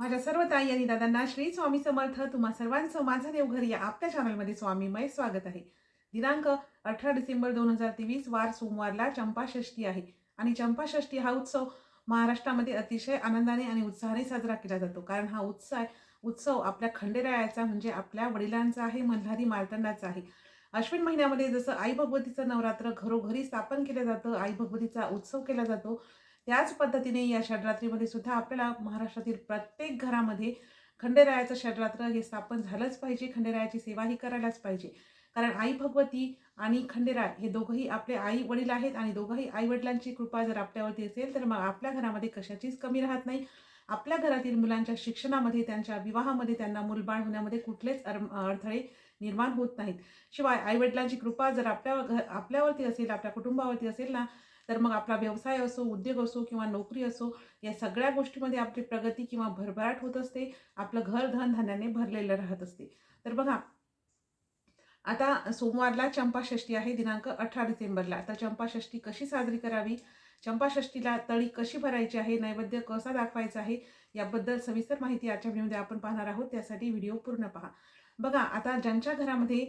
माझ्या सर्व ताई आणि दादांना श्री स्वामी समर्थ तुम्हा सर्वांचं माझं देवघर या आपल्या चॅनलमध्ये स्वामीमय स्वागत आहे. दिनांक अठरा डिसेंबर दोन हजार तेवीस वार सोमवारला चंपाषष्ठी आहे. आणि चंपाषष्ठी हा उत्सव महाराष्ट्रामध्ये अतिशय आनंदाने आणि उत्साहाने साजरा केला जातो. कारण हा उत्सव उत्सव आपल्या खंडेरायाचा म्हणजे आपल्या वडिलांचा आहे मल्हारी मार्तंडाचा आहे. अश्विन महिन्यामध्ये जसं आई भगवतीचं नवरात्र घरोघरी स्थापन केलं जातं आई भगवतीचा उत्सव केला जातो. त्याच पद्धतीने या षडरात्रीमध्ये सुद्धा आपल्याला महाराष्ट्रातील प्रत्येक घरामध्ये खंडेरायाचं षडरात्र हे स्थापन झालंच पाहिजे खंडेरायाची सेवाही करायलाच पाहिजे. कारण आई भगवती आणि खंडेराय हे दोघंही आपले आई वडील आहेत आणि दोघंही आई वडिलांची कृपा जर आपल्यावरती असेल तर मग आपल्या घरामध्ये कशाचीच कमी राहत नाही. आपल्या घरातील मुलांच्या शिक्षणामध्ये त्यांच्या विवाहामध्ये त्यांना मूलबाळ होण्यामध्ये कुठलेच अर अडथळे निर्माण होत नाहीत. शिवाय आईवडिलांची कृपा जर आपल्या घर आपल्यावरती असेल आपल्या कुटुंबावरती असेल ना तर मग आपला व्यवसाय असो उद्योग असो किंवा नोकरी असो या सगळ्या गोष्टीमध्ये आपली प्रगती किंवा भरभराट होत असते. आपलं घर धनधान्याने भरलेलं राहत असते. तर बघा आता सोमवारला चंपाषष्ठी आहे दिनांक अठरा डिसेंबरला. तर चंपाषष्ठी कशी साजरी करावी? चंपाषष्ठीला तळी कशी भरायची आहे? नैवेद्य कसा दाखवायचा आहे? याबद्दल सविस्तर माहिती आजच्या व्हिडिओमध्ये आपण पाहणार आहोत. त्यासाठी व्हिडिओ पूर्ण पहा. बघा आता ज्यांच्या घरामध्ये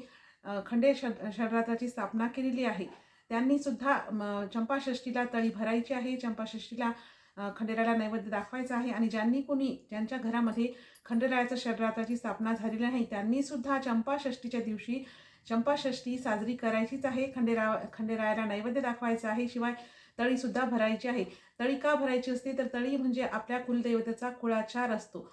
खंडे षड षडरात्राची स्थापना केलेली आहे त्यांनी सुद्धा म, चंपाषष्ठीला तळी भरायची आहे. चंपाषष्ठीला खंडेराला खंडेरायाला नैवेद्य दाखवायचा आहे आणि ज्यांनी कोणी ज्यांच्या घरामध्ये खंडेरायाच्या शरीराची स्थापना झालेली नाही त्यांनी सुद्धा चंपाषष्ठीच्या दिवशी चंपाषष्ठी साजरी करायचीच आहे. खंडेरा खंडेरायाला नैवेद्य दाखवायचं आहे. शिवाय तळीसुद्धा भरायची आहे. तळी का भरायची असते? तर तळी म्हणजे आपल्या कुलदेवतेचा कुळाचार असतो.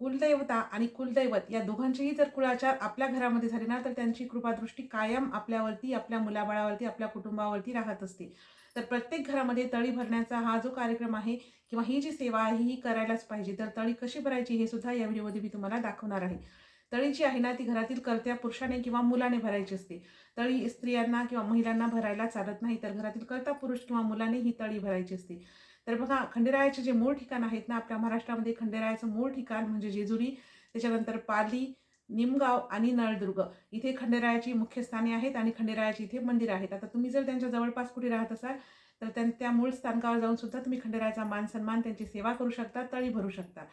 कुलदैवता आणि कुलदैवत या दोघांचेही जर कुळाचार आपल्या घरामध्ये झाले ना तर त्यांची कृपादृष्टी कायम आपल्यावरती आपल्या मुलाबाळावरती आपल्या कुटुंबावरती राहत असते. तर प्रत्येक घरामध्ये तळी भरण्याचा हा जो कार्यक्रम आहे किंवा ही जी सेवा आहे ही करायलाच पाहिजे. तर तळी कशी भरायची हे सुद्धा या व्हिडिओमध्ये मी तुम्हाला दाखवणार आहे. तळी जी आहे ना ती घरातील कर्त्या पुरुषाने किंवा मुलाने भरायची असते. तळी स्त्रियांना किंवा महिलांना भरायला चालत नाही तर घरातील कर्ता पुरुष किंवा मुलाने ही तळी भरायची असते. तर बघा खंडेरायाचे जे मूळ ठिकाण आहेत ना आपल्या महाराष्ट्रामध्ये खंडेरायाचं मूळ ठिकाण म्हणजे जेजुरी त्याच्यानंतर पाली निमगाव आणि नळदुर्ग. इथे खंडेरायाची मुख्य स्थाने आहेत आणि खंडेरायाची इथे मंदिर आहेत. आता तुम्ही जर त्यांच्या जवळपास कुठे राहत असाल तर त्यां त्या मूळ स्थानकावर जाऊन सुद्धा तुम्ही खंडेरायाचा मान सन्मान त्यांची सेवा करू शकता तळी भरू शकता.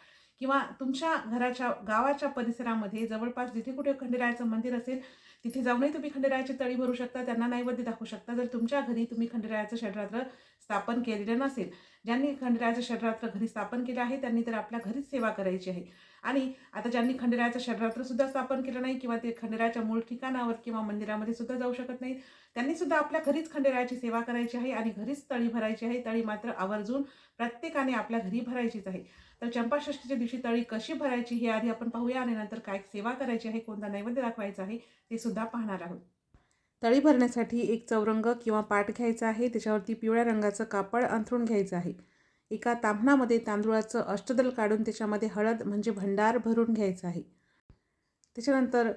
किंवा तुमच्या घराच्या गावाच्या परिसरामध्ये जवळपास जिथे कुठे खंडेरायाचं मंदिर असेल तिथे जाऊनही तुम्ही खंडेरायाची तळी भरू शकता त्यांना नैवेद्य दाखवू शकता. जर तुमच्या घरी तुम्ही खंडेरायाचं षडरात्र स्थापन केलेलं नसेल. ज्यांनी खंडेरायाचं षडरात्र घरी स्थापन केलं आहे त्यांनी तर आपल्या घरीच सेवा करायची आहे. आणि आता ज्यांनी खंडेरायाचं षडरात्र सुद्धा स्थापन केलं नाही किंवा ते खंडेरायाच्या मूळ ठिकाणावर किंवा मंदिरामध्ये सुद्धा जाऊ शकत नाहीत त्यांनी सुद्धा आपल्या घरीच खंडेरायाची सेवा करायची आहे आणि घरीच तळी भरायची आहे. तळी मात्र आवर्जून प्रत्येकाने आपल्या घरी भरायचीच आहे. तर चंपाषष्ठीच्या दिवशी तळी कशी भरायची हे आधी आपण पाहूया आणि नंतर काय सेवा करायची आहे कोणता नैवेद्य दाखवायचा आहे ते सुद्धा पाहणार आहोत. तळी भरण्यासाठी एक चौरंग किंवा पाट घ्यायचा आहे. त्याच्यावरती पिवळ्या रंगाचं कापड अंथरून घ्यायचं आहे. एका तांबणामध्ये तांदूळाचं अष्टदल काढून त्याच्यामध्ये हळद म्हणजे भंडार भरून घ्यायचा आहे. त्याच्यानंतर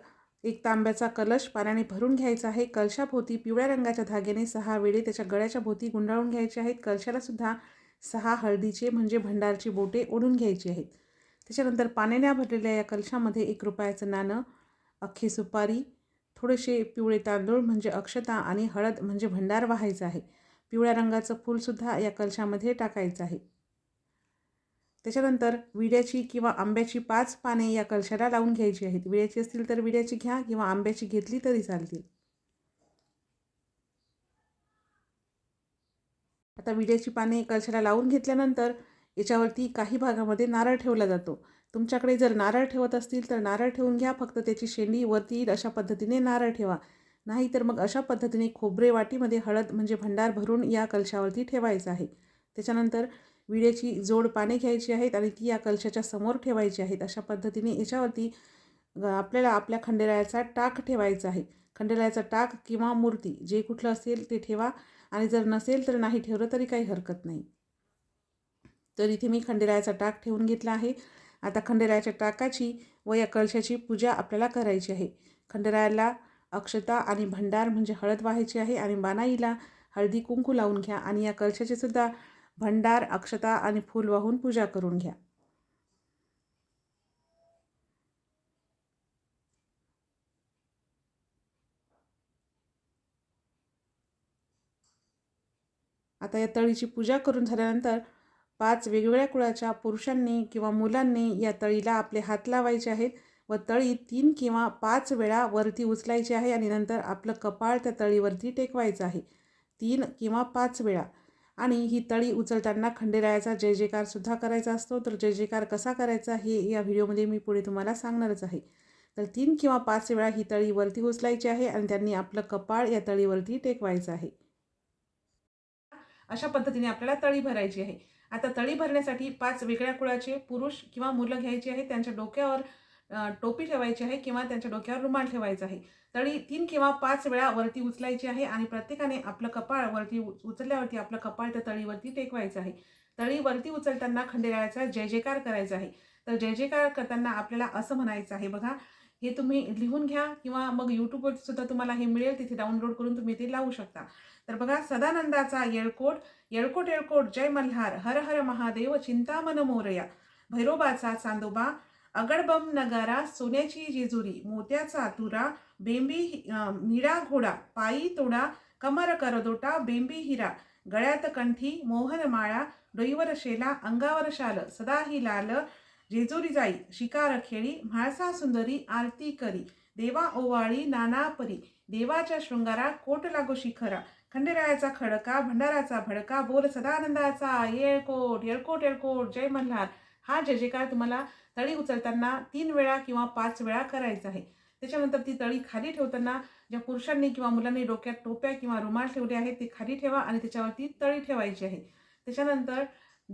एक तांब्याचा कलश पाण्याने भरून घ्यायचा आहे. कलशाभोवती पिवळ्या रंगाच्या धाग्याने सहा वेळे त्याच्या गळ्याच्या भोवती गुंडाळून घ्यायचे आहेत. कलशाला सुद्धा सहा हळदीचे म्हणजे भंडारची बोटे ओढून घ्यायची आहेत. त्याच्यानंतर पाण्याने भरलेल्या या कलशामध्ये एक रुपयाचं नाणं अख्खी सुपारी थोडेसे पिवळे तांदूळ म्हणजे अक्षता आणि हळद म्हणजे भंडार वाहायचं आहे. पिवळ्या रंगाचं फूलसुद्धा या कलशामध्ये टाकायचं आहे. त्याच्यानंतर विड्याची किंवा आंब्याची पाच पाने या कलशाला लावून घ्यायची आहेत. विड्याची असतील तर विड्याची घ्या किंवा आंब्याची घेतली तरी चालतील. आता विड्याची पाने कलशाला लावून घेतल्यानंतर याच्यावरती काही भागामध्ये नारळ ठेवला जातो. तुमच्याकडे जर नारळ ठेवत असतील तर नारळ ठेवून घ्या फक्त त्याची शेंडी वरती येईल अशा पद्धतीने नारळ ठेवा. नाही तर मग अशा पद्धतीने खोबरे वाटीमध्ये हळद म्हणजे भंडार भरून या कलशावरती ठेवायचं आहे. त्याच्यानंतर विड्याची जोड पाने घ्यायची आहेत आणि ती या कलशाच्या समोर ठेवायची आहेत. अशा पद्धतीने याच्यावरती आपल्याला आपल्या खंडेरायाचा टाक ठेवायचा आहे. खंडेरायाचा टाक किंवा मूर्ती जे कुठलं असेल ते ठेवा आणि जर नसेल तर नाही ठेवलं तरी काही हरकत नाही. तर इथे मी खंडेरायाचा टाक ठेवून घेतला आहे. आता खंडेरायाच्या टाकाची व या कलशाची पूजा आपल्याला करायची आहे. खंडेरायाला अक्षता आणि भंडार म्हणजे हळद वाहायची आहे आणि बानाईला हळदी कुंकू लावून घ्या आणि या कळशाची सुद्धा भंडार अक्षता आणि फूल वाहून पूजा करून घ्या. आता या तळीची पूजा करून झाल्यानंतर पाच वेगवेगळ्या कुळाच्या पुरुषांनी किंवा मुलांनी या तळीला आपले हात लावायचे आहेत व तळी तीन किंवा पाच वेळा वरती उचलायची आहे आणि नंतर आपलं कपाळ त्या तळीवरती टेकवायचं आहे. तीन किंवा पाच वेळा. आणि ही तळी उचलताना खंडेरायाचा जय जयकारसुद्धा करायचा असतो. तर जय जयकार कसा करायचा हे या व्हिडिओमध्ये मी पुढे तुम्हाला सांगणारच आहे. तर तीन किंवा पाच वेळा ही तळी वरती उचलायची आहे आणि त्यांनी आपलं कपाळ या तळीवरती टेकवायचं आहे. अशा पद्धतीने आपल्याला तळी भरायची आहे. आता तळी भरण्यासाठी पाच वेगळ्या कुळाचे पुरुष किंवा मुलं घ्यायची आहेत त्यांच्या डोक्यावर टोपी ठेवायची आहे किंवा त्यांच्या डोक्यावर रुमाल ठेवायचा आहे. तळी तीन किंवा पाच वेळा वरती उचलायची आहे आणि प्रत्येकाने आपलं कपाळ वरती उ- उचलल्यावरती आपलं कपाळ त्या तळीवरती टेकवायचं आहे. तळी वरती उचलताना खंडेरायाचा जय जयकार करायचा आहे. तर जय जयकार करताना आपल्याला असं म्हणायचं आहे बघा हे तुम्ही लिहून घ्या किंवा मग यूट्यूबवर सुद्धा तुम्हाला हे मिळेल. तिथे डाउनलोड करून तुम्ही ते लावू शकता. तर बघा सदानंदाचा येळकोट येळकोट येळकोट जय मल्हार हर हर महादेव चिंतामन मोरया. भैरोबाचा चांदोबा अगडबम नगारा सोन्याची जेजुरी मोत्याचा तुरा बेंबी निळा घोडा पायी तोडा कमर करदोटा बेंबी हिरा गळ्यात कंठी मोहन माळा डोईवर शेला अंगावर शाल सदाही लाल जेजुरी जाई शिकार खेळी म्हाळसा सुंदरी आरती करी देवा ओवाळी नानापरी देवाच्या शृंगारा कोट लागो शिखरा खंडेरायाचा खडका भंडाराचा भडका बोल सदानंदाचा येळकोट येळकोट येळकोट जय मल्हार. हा जय जयकार तुम्हाला तळी उचलताना तीन वेळा किंवा पाच वेळा करायचा आहे. त्याच्यानंतर ती तळी खाली ठेवताना ज्या पुरुषांनी किंवा मुलांनी डोक्यात टोप्या किंवा रुमाल ठेवले आहेत ते खाली ठेवा आणि त्याच्यावरती तळी ठेवायची आहे. त्याच्यानंतर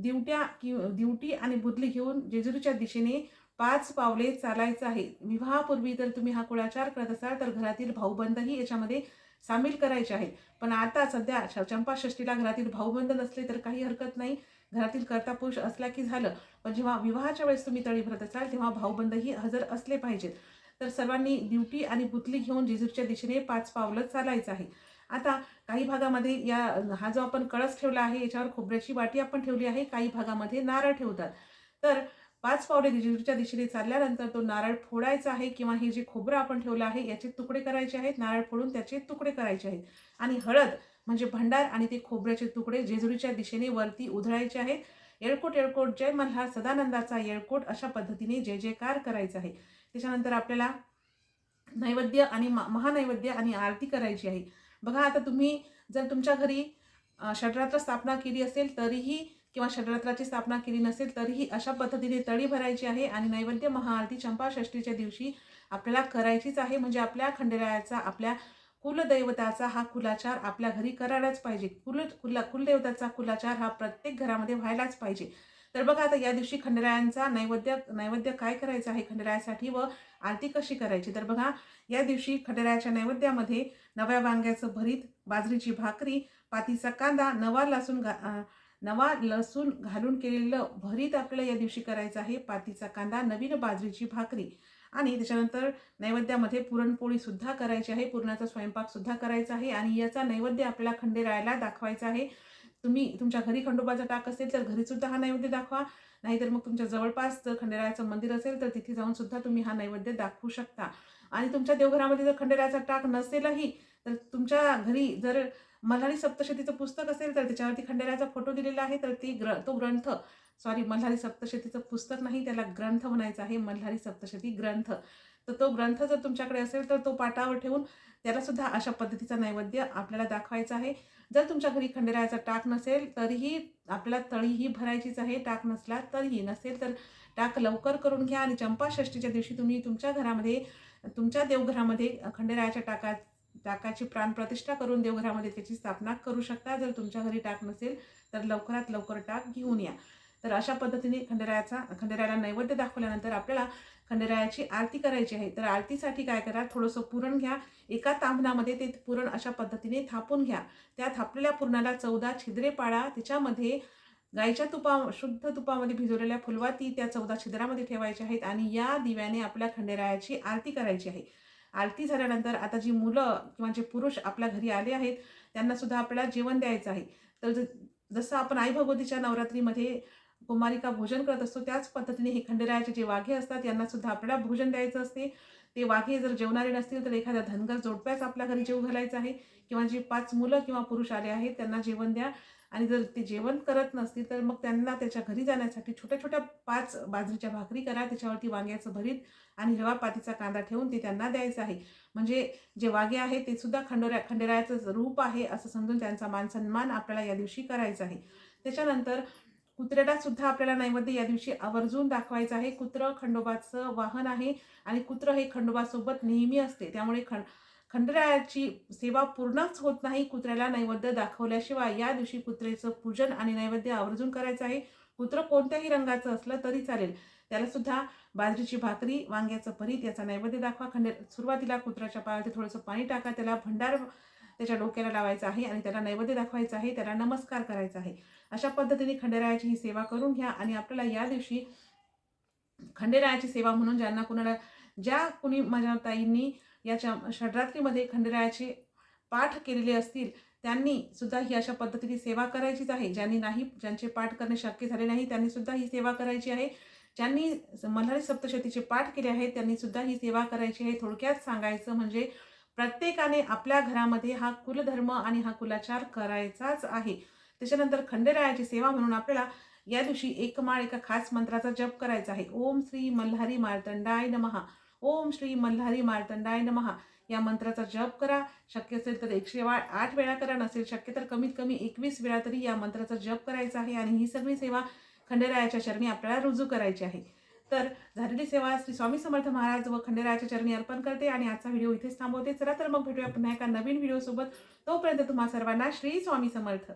दिवट्या कि दिवटी आणि बुदली घेऊन जेजुरीच्या दिशेने पाच पावले चालायचं आहे. विवाहापूर्वी जर तुम्ही हा कुळाचार करत असाल तर घरातील भाऊबंदही याच्यामध्ये सामील करायचे आहेत. पण आता सध्या श- चंपाषष्ठीला घरातील भाऊबंद नसले तर काही हरकत नाही. घरातील कर्ता पुरुष असला की झालं. पण जेव्हा विवाहाच्या वेळेस तुम्ही तळी भरत असाल तेव्हा भाऊबंदही हजर असले पाहिजेत. तर सर्वांनी ड्युटी आणि पुतली घेऊन जेजूरच्या दिशेने पाच पावलं चालायचं आहे. आता काही भागामध्ये या हा जो आपण कळस ठेवला आहे याच्यावर खोबऱ्याची वाटी आपण ठेवली आहे काही भागामध्ये नारळ ठेवतात. तर पाच पावले जेजूरच्या दिशेने चालल्यानंतर तो नारळ फोडायचा आहे किंवा हे जे खोबरं आपण ठेवलं आहे याचे तुकडे करायचे आहेत नारळ फोडून त्याचे तुकडे करायचे आहेत. आणि हळद म्हणजे भंडार आणि ते खोबऱ्याचे तुकडे जेजुरीच्या दिशेने वरती उधळायचे आहेत. येळकोट येळकोट जय मल्हार सदानंदाचा येळकोट अशा पद्धतीने जय जयकार करायचा आहे. त्याच्यानंतर आपल्याला नैवेद्य आणि महानैवेद्य आणि आरती करायची आहे. बघा आता तुम्ही जर तुमच्या घरी अ, षडरात्र स्थापना केली असेल तरीही किंवा षडरात्राची स्थापना केली नसेल तरीही अशा पद्धतीने तळी भरायची आहे आणि नैवेद्य महाआरती चंपाषष्ठीच्या दिवशी आपल्याला करायचीच आहे. म्हणजे आपल्या खंडेरायाचा आपल्या कुलदैवताचा हा कुलाचार आपल्या घरी करायलाच पाहिजे. कुल कुला कुलदैवताचा कुलाचार हा प्रत्येक घरामध्ये व्हायलाच पाहिजे. तर बघा आता या दिवशी खंडेरायांचा नैवेद्य नैवेद्य काय करायचं आहे खंडेरायासाठी व आरती कशी करायची? तर बघा या दिवशी खंडेरायाच्या नैवेद्यामध्ये नव्या वांग्याचं भरीत बाजरीची भाकरी पातीचा कांदा नवा लसूण घा नवा लसूण घालून केलेलं भरीत आपल्याला या दिवशी करायचं आहे. पातीचा कांदा नवीन बाजरीची भाकरी आणि त्याच्यानंतर नैवेद्यामध्ये पुरणपोळी सुद्धा करायची आहे. पुरणाचा स्वयंपाक सुद्धा करायचा आहे आणि याचा नैवेद्य आपल्याला खंडेरायाला दाखवायचा आहे. तुम्ही तुमच्या घरी खंडोबाचा टाक असेल तर घरी सुद्धा हा नैवेद्य दाखवा. नाहीतर मग तुमच्या जवळपास जर खंडेरायाचं मंदिर असेल तर तिथे जाऊन सुद्धा तुम्ही हा नैवेद्य दाखवू शकता. आणि तुमच्या देवघरामध्ये जर खंडेरायाचा टाक नसेलही तर तुमच्या घरी जर मल्हारी सप्तशतीचं पुस्तक असेल तर त्याच्यावरती खंडेरायाचा फोटो दिलेला आहे तर ती ग्र तो ग्रंथ सॉरी मल्हारी सप्तशतीचं पुस्तक नाही त्याला ग्रंथ म्हणायचं आहे मल्हारी सप्तशती ग्रंथ. तर तो ग्रंथ जर तुमच्याकडे असेल तर तो पाटावर ठेवून त्याला सुद्धा अशा पद्धतीचा नैवेद्य आपल्याला दाखवायचा आहे. जर तुमच्या घरी खंडेरायाचा टाक नसेल तरीही आपल्याला तळीही भरायचीच आहे. टाक नसला तरीही नसेल तर टाक लवकर करून घ्या आणि चंपाषष्टीच्या दिवशी तुम्ही तुमच्या घरामध्ये तुमच्या देवघरामध्ये खंडेरायाच्या टाका टाकाची प्राणप्रतिष्ठा करून देवघरामध्ये त्याची स्थापना करू शकता. जर तुमच्या घरी टाक नसेल तर लवकरात लवकर टाक घेऊन या. तर अशा पद्धतीने खंडेरायाचा खंडेरायाला नैवेद्य दाखवल्यानंतर आपल्याला खंडेरायाची आरती करायची आहे. तर आरतीसाठी काय करा थोडंसं पुरण घ्या. एका तांबणामध्ये ते पुरण अशा पद्धतीने थापून घ्या. त्या थापलेल्या पुरणाला चौदा छिद्रे पाडा. त्याच्यामध्ये गाईच्या तुपा शुद्ध तुपामध्ये भिजवलेल्या फुलवाती त्या चौदा छिद्रामध्ये ठेवायच्या आहेत आणि या दिव्याने आपल्या खंडेरायाची आरती करायची आहे. आरती झाल्यानंतर आता जी मुलं किंवा जे पुरुष आपल्या घरी आले आहेत त्यांना सुद्धा आपल्याला जेवण द्यायचं आहे. तर ज- जसं आपण आई भगवतीच्या नवरात्रीमध्ये कुमारिका भोजन करत असतो. त्याच पद्धतीने हे खंडेरायाचे जे वाघे असतात यांना सुद्धा आपल्याला भोजन द्यायचं असते. ते वाघे जर जेवणारे नसतील तर एखादा धनगर जोडप्याच आपल्या घरी जेव घालायचं आहे. किंवा जी पाच मुलं किंवा पुरुष आले आहेत त्यांना जेवण द्या. आणि जर ते जेवण करत नसतील तर मग त्यांना त्याच्या घरी जाण्यासाठी छोट्या छोट्या पाच बाजरीच्या भाकरी करा. त्याच्यावरती वांग्याचं भरीत आणि हिरवा पातीचा कांदा ठेवून ते त्यांना द्यायचं आहे. म्हणजे जे वाघे आहे ते सुद्धा खंडोऱ्या खंडेरायाचं रूप आहे असं समजून त्यांचा मान सन्मान आपल्याला या दिवशी करायचा आहे. त्याच्यानंतर कुत्र्याला सुद्धा आपल्याला नैवेद्य या दिवशी आवर्जून दाखवायचं आहे. कुत्रं खंडोबाचं वाहन आहे आणि कुत्रं हे खंडोबासोबत नेहमी असते. त्यामुळे खंड खंडरायाची सेवा पूर्णच होत नाही कुत्र्याला नैवेद्य दाखवल्याशिवाय. या दिवशी कुत्रेचं पूजन आणि नैवेद्य आवर्जून करायचं आहे. कुत्र कोणत्याही रंगाचं असलं तरी चालेल. त्याला सुद्धा बाजरीची भाकरी वांग्याचं भरीत याचा नैवेद्य दाखवा. खंड सुरुवातीला कुत्र्याच्या पायावरती थोडंसं पाणी टाका. त्याला भंडार त्याच्या डोक्याला लावायचं आहे आणि त्याला नैवेद्य दाखवायचं आहे त्याला नमस्कार करायचा आहे. अशा पद्धतीने खंडेरायाची ही सेवा करून घ्या आणि आपल्याला या दिवशी खंडेरायाची सेवा म्हणून ज्यांना कुणाला ज्या कुणी माझ्या ताईंनी याच्या षडरात्रीमध्ये खंडेरायाचे पाठ केलेले असतील त्यांनी सुद्धा ही अशा पद्धतीने सेवा करायचीच आहे. ज्यांनी नाही ज्यांचे पाठ करणे शक्य झाले नाही त्यांनी सुद्धा ही सेवा करायची आहे. ज्यांनी मल्हारी सप्तशतीचे पाठ केले आहेत त्यांनी सुद्धा ही सेवा करायची आहे. थोडक्यात सांगायचं म्हणजे प्रत्येकाने आपल्या घरामध्ये हा कुलधर्म आणि हा कुलाचार करायचाच आहे. त्याच्यानंतर खंडेरायाची सेवा म्हणून आपल्याला या दिवशी एक माळ एका खास मंत्राचा जप करायचा आहे. ओम श्री मल्हारी मार्तंडाय नमहा ओम श्री मल्हारी मार्तंडाय नमहा या मंत्राचा जप करा. शक्य असेल तर एकशे वा आठ वेळा करा. नसेल शक्य तर कमीत कमी एकवीस वेळा तरी या मंत्राचा जप करायचा आहे आणि ही सगळी सेवा खंडेरायाच्या चरणी आपल्याला रुजू करायची आहे. तर झालेली सेवा श्री स्वामी समर्थ महाराज व खंडेरायाच्या चरणी अर्पण करते आणि आजचा व्हिडिओ इथेच थांबवते. चला तर मग भेटूया पुन्हा एका नवीन व्हिडिओसोबत. तोपर्यंत तुम्हा सर्वांना श्री स्वामी समर्थ.